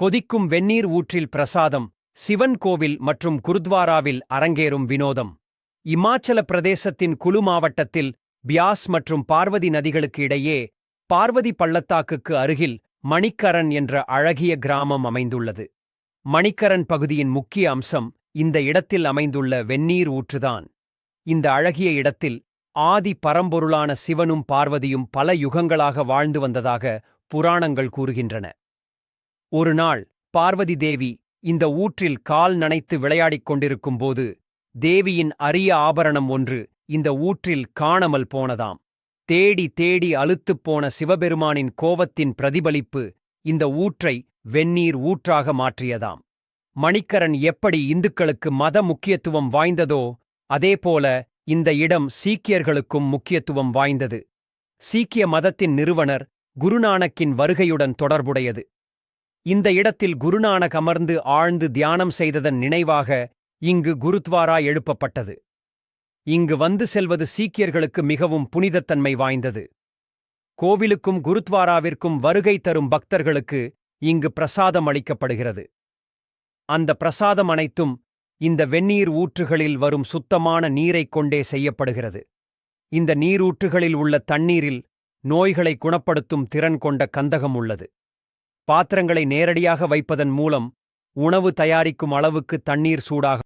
கொதிக்கும் வெந்நீர் ஊற்றில் பிரசாதம் சிவன் கோவில் மற்றும் குருத்வாராவில் அரங்கேறும் வினோதம். இமாச்சல பிரதேசத்தின் குலு மாவட்டத்தில் பியாஸ் மற்றும் பார்வதி நதிகளுக்கு இடையே பார்வதி பள்ளத்தாக்குக்கு அருகில் மணிக்கரன் என்ற அழகிய கிராமம் அமைந்துள்ளது. மணிக்கரன் பகுதியின் முக்கிய அம்சம் இந்த இடத்தில் அமைந்துள்ள வெந்நீர் ஊற்றுதான். இந்த அழகிய இடத்தில் ஆதி பரம்பொருளான சிவனும் பார்வதியும் பல யுகங்களாக வாழ்ந்து வந்ததாக புராணங்கள் கூறுகின்றன. ஒரு நாள் பார்வதி தேவி இந்த ஊற்றில் கால் நனைத்து விளையாடிக் கொண்டிருக்கும்போது தேவியின் அரிய ஆபரணம் ஒன்று இந்த ஊற்றில் காணாமல் போனதாம். தேடி தேடி அழுத்துப் போன சிவபெருமானின் கோவத்தின் பிரதிபலிப்பு இந்த ஊற்றை வெந்நீர் ஊற்றாக மாற்றியதாம். மணிக்கரன் எப்படி இந்துக்களுக்கு மத முக்கியத்துவம் வாய்ந்ததோ அதேபோல இந்த இடம் சீக்கியர்களுக்கும் முக்கியத்துவம் வாய்ந்தது. சீக்கிய மதத்தின் நிறுவனர் குருநானக்கின் வருகையுடன் தொடர்புடையது. இந்த இடத்தில் குருநானக் அமர்ந்து ஆழ்ந்து தியானம் செய்ததன் நினைவாக இங்கு குருத்வாரா எழுப்பப்பட்டது. இங்கு வந்து செல்வது சீக்கியர்களுக்கு மிகவும் புனிதத்தன்மை வாய்ந்தது. கோவிலுக்கும் குருத்வாராவிற்கும் வருகை தரும் பக்தர்களுக்கு இங்கு பிரசாதம் அளிக்கப்படுகிறது. அந்த பிரசாதம் அனைத்தும் இந்த வெந்நீர் ஊற்றுகளில் வரும் சுத்தமான நீரைக் கொண்டே செய்யப்படுகிறது. இந்த நீரூற்றுகளில் உள்ள தண்ணீரில் நோய்களை குணப்படுத்தும் திறன் கொண்ட கந்தகம் உள்ளது. பாத்திரங்களை நேரடியாக வைப்பதன் மூலம் உணவு தயாரிக்கும் அளவுக்கு தண்ணீர் சூடாக